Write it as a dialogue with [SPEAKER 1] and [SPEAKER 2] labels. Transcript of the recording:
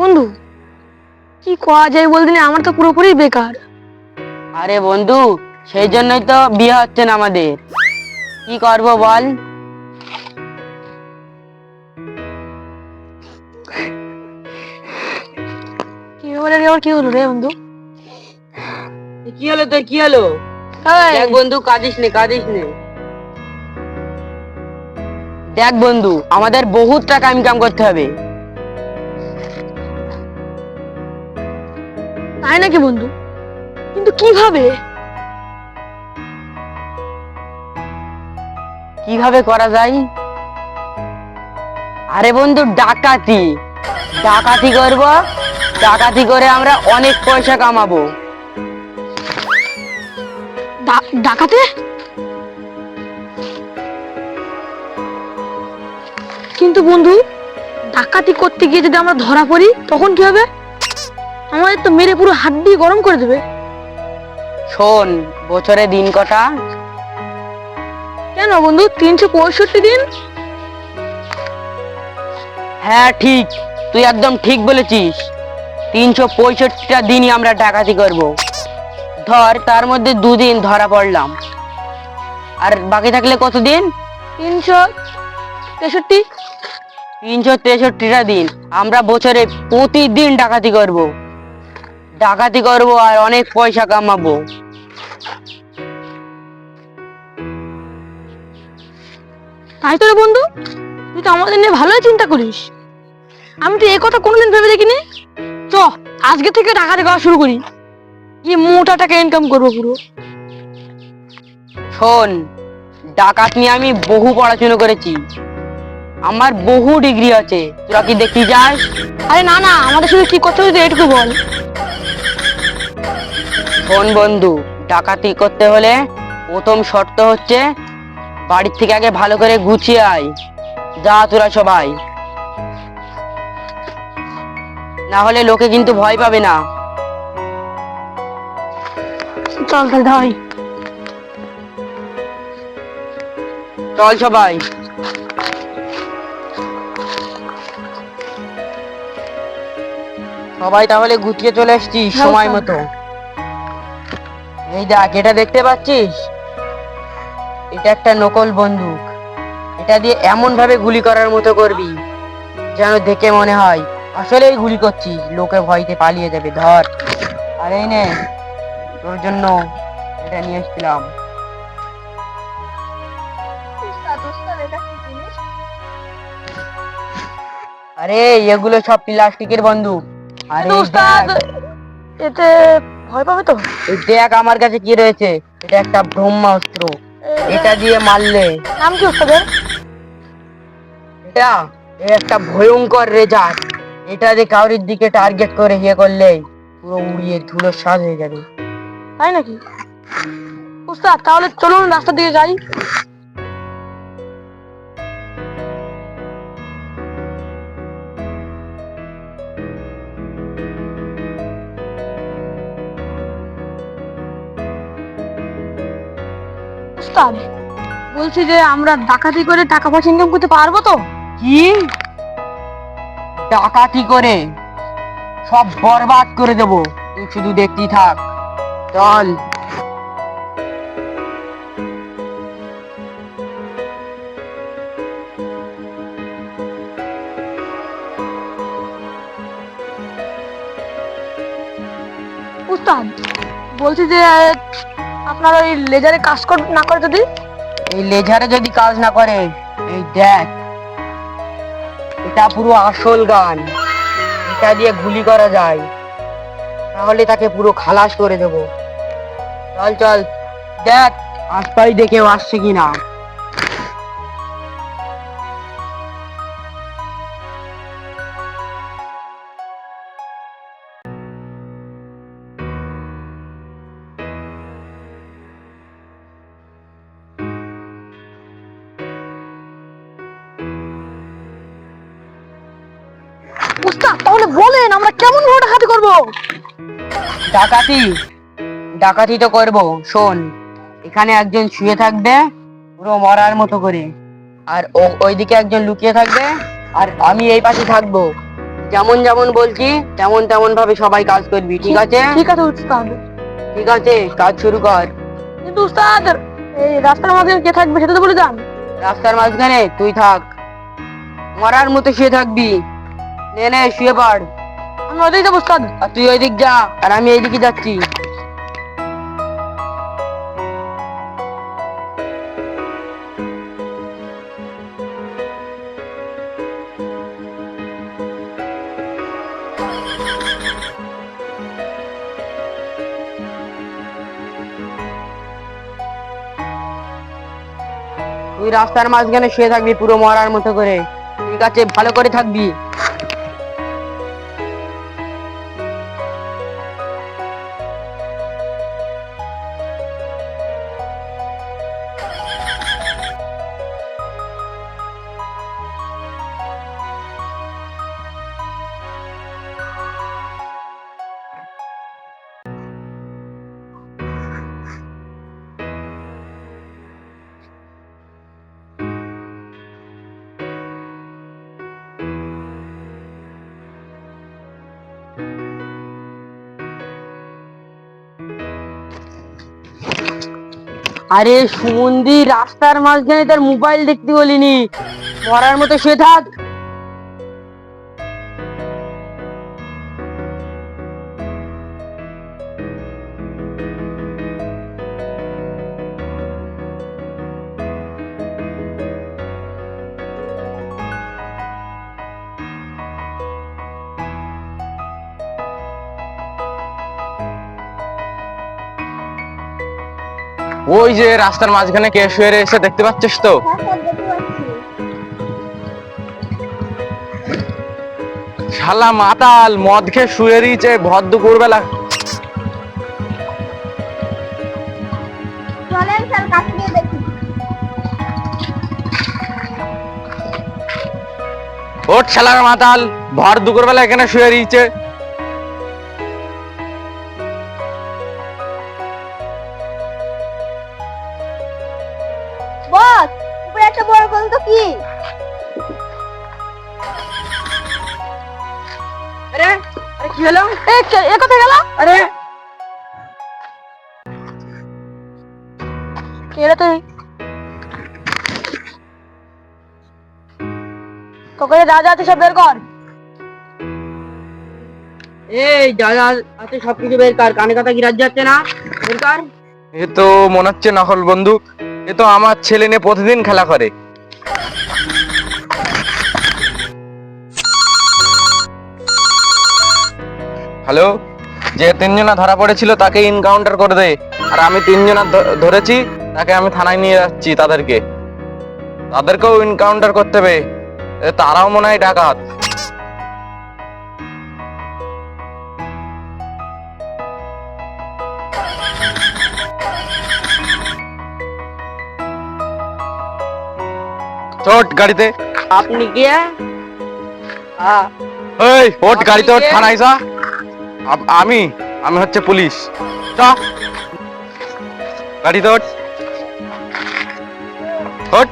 [SPEAKER 1] বন্ধু? কি করা যায় বলতে আমার তো পুরোপুরি বেকার।
[SPEAKER 2] আরে বন্ধু সেই জন্যই তো বিয়ে হচ্ছে না আমাদের। কি করব বল?
[SPEAKER 1] কি বলে রে কি হলো রে বন্ধু?
[SPEAKER 2] কি হলো তোর কি হলো? দেখ বন্ধু কাঁদিস নে কাঁদিস নে। দেখ বন্ধু আমাদের বহুত টাকা ইনকাম করতে হবে।
[SPEAKER 1] তাই নাকি বন্ধু? কিন্তু কীভাবে?
[SPEAKER 2] কীভাবে করা যায়? আরে বন্ধু ডাকাতি। ডাকাতি করব ডাকাতি করে আমরা অনেক পয়সা কামাবো।
[SPEAKER 1] ডাকাতে? কিন্তু বন্ধু ডাকাতি করতে গিয়ে যদি আমরা ধরা পড়ি তখন কি হবে? আমাদের তো মেরে পুরো হাড্ডি গরম করে দেবে।
[SPEAKER 2] শোন বছরে দিন কটা?
[SPEAKER 1] কেন বন্ধু তিনশো পঁয়ষট্টি দিন?
[SPEAKER 2] হ্যাঁ ঠিক। তুই একদম ঠিক বলেছিস। তিনশো পঁয়ষট্টিটা দিনই আমরা ডাকাতি করব। ধর তার মধ্যে দুদিন ধরা পড়লাম। আর বাকি থাকলে কতদিন?
[SPEAKER 1] তিনশো তেষট্টি।
[SPEAKER 2] তিনশো তেষট্টিটা দিন। আমরা বছরে প্রতিদিন ডাকাতি করব। ডাকাতি করব আর অনেক পয়সা কামাবো।
[SPEAKER 1] তাই তো রে বন্ধু তুই তো আমাদের নিয়ে ভালোই চিন্তা করিস। আমি তো এই কথা কোনোদিন ভেবে দেখিনি। চ আজকে থেকে ডাকাতি করা শুরু করি। গিয়ে মোটা টাকা ইনকাম করব পুরো।
[SPEAKER 2] শোন ডাকাত নিয়ে আমি বহু পড়াশোনা করেছি। আমার বহু ডিগ্রি আছে। তোরা কি দেখি যাস?
[SPEAKER 1] আরে না না আমাদের শুধু কি করতে হবে এটুকু বল।
[SPEAKER 2] শোন বন্ধু? ডাকাতি করতে হলে প্রথম শর্ত হচ্ছে বাড়ির থেকে আগে ভালো করে গুছিয়ে আয়। যা তোরা সবাই। না হলে লোকে কিন্তু ভয় পাবে না।
[SPEAKER 1] চল তাহলে ধাই
[SPEAKER 2] চল সবাই। সবাই তাহলে গুছিয়ে চলে এসছিস
[SPEAKER 1] হ্যাঁ,
[SPEAKER 2] সময় মতো। এই দেখ এটা দেখতে পাচ্ছিস? এটা একটা নকল বন্দুক। এটা দিয়ে এমন ভাবে গুলি করার মতো করবি যেন দেখে মনে হয় আসলেই গুলি করছিস। লোকে ভয়তে পালিয়ে যাবে ধর। আর এই নে তোর জন্য এটা নিয়ে এসেছিলাম। আরে এগুলো সব প্লাস্টিকের বন্দুক। আরে
[SPEAKER 1] এতে ভয় পাবে তো?
[SPEAKER 2] দেখ আমার কাছে কি রয়েছে। এটা একটা ব্রহ্মাস্ত্র। এটা দিয়ে মারলে।
[SPEAKER 1] নাম কি
[SPEAKER 2] এটা একটা ভয়ঙ্কর রেজাল্ট এটা যে কাউরির দিকে টার্গেট করে ইয়ে করলে পুরো উড়িয়ে ধুলো সাজ হয়ে যাবে।
[SPEAKER 1] তাই নাকি? উস্তাদ তাহলে চলুন রাস্তা দিয়ে যাই। উস্তাদ বলছি যে আমরা ডাকাতি করে টাকা পয়সা ইনকাম করতে পারব তো?
[SPEAKER 2] কি? ডাকাতি করে? সব বরবাদ করে দেব। তুই শুধু দেখতেই থাক। চল।
[SPEAKER 1] উস্তাদ বলছি যে আপনার ওই লেজারে কাজ না করে যদি?
[SPEAKER 2] এই লেজারে যদি কাজ না করে, এই দেখ, এটা পুরো আসল গান। এটা দিয়ে গুলি করা যায়। তাহলে তাকে পুরো খালাস করে দেব। চল চল, দেখ আশপাশ দেখে আসছে কিনা।
[SPEAKER 1] উস্তাদ তাহলে বলেন আমরা কেমন ভাবে ডাকাতি করব?
[SPEAKER 2] ডাকাতি। ডাকাতি তো করব শোন। এখানে একজন শুয়ে থাকবে পুরো মরার মতো করে। আর ওইদিকে একজন লুকিয়ে থাকবে আর আমি এই পাশে থাকব। যেমন যেমন বলছি তেমন তেমন ভাবে সবাই কাজ করবি ঠিক আছে?
[SPEAKER 1] ঠিক আছে উস্তাদ।
[SPEAKER 2] ঠিক আছে কাজ শুরু কর।
[SPEAKER 1] কিন্তু উস্তাদ এই রাস্তার মাঝখানে কে থাকবে সেটা তো বলে যান।
[SPEAKER 2] রাস্তার মাঝখানে তুই থাক। মরার মতো শুয়ে থাকবি। নে শুয়ে পড়।
[SPEAKER 1] আমি ওইদিকে যাব উস্তাদ
[SPEAKER 2] আর তুই ওইদিক যা, আর আমি এইদিকে যাচ্ছি। তুই রাস্তার মাঝখানে শুয়ে থাকবি পুরো মরার মতো করে। ঠিক আছে, ভালো করে থাকবি। আরে সুমন্দি রাস্তার মাঝখানে তার মোবাইল দেখতে বলিনি পড়ার মতো শুয়ে থাক।
[SPEAKER 3] ওই যে রাস্তার মাঝখানে কে শুয়ে রয়েছে দেখতে পাচ্ছিস তো? শালা মাতাল মদ খেয়ে শুয়ে রয়েছে ভর দুপুর বেলা
[SPEAKER 4] দেখি।
[SPEAKER 3] ওট শালার মাতাল ভর দুপুর বেলা এখানে শুয়ে রয়েছে।
[SPEAKER 4] কি
[SPEAKER 2] হলো
[SPEAKER 1] এ এ কোথায় গেল?
[SPEAKER 2] আরে!
[SPEAKER 1] কে রে তুই? তোকে যা যা আছে সব বের কর।
[SPEAKER 2] এই যা যা আছে সবকিছু বের কর। কানে কথা যাচ্ছে না? বের কর।
[SPEAKER 3] এ তো মনে হচ্ছে নকল বন্দুক এ তো আমার ছেলে নিয়ে প্রতিদিন খেলা করে। হ্যালো? যে তিনজনা ধরা পড়েছিল তাকে ইনকাউন্টার করে দে। আর আমি তিনজনা ধরেছি তাকে আমি থানায় নিয়ে যাচ্ছি তাদেরকে। তাদেরকেও ইনকাউন্টার করতে হবে। তারাও মনে হয় ডাকাত। চট গাড়িতে।
[SPEAKER 2] আপনি কে
[SPEAKER 3] এই ওট গাড়িতে ওঠ থানায় যা। আমি? আমি হচ্ছে পুলিশ। চ। গাড়ি ধর। ওঠ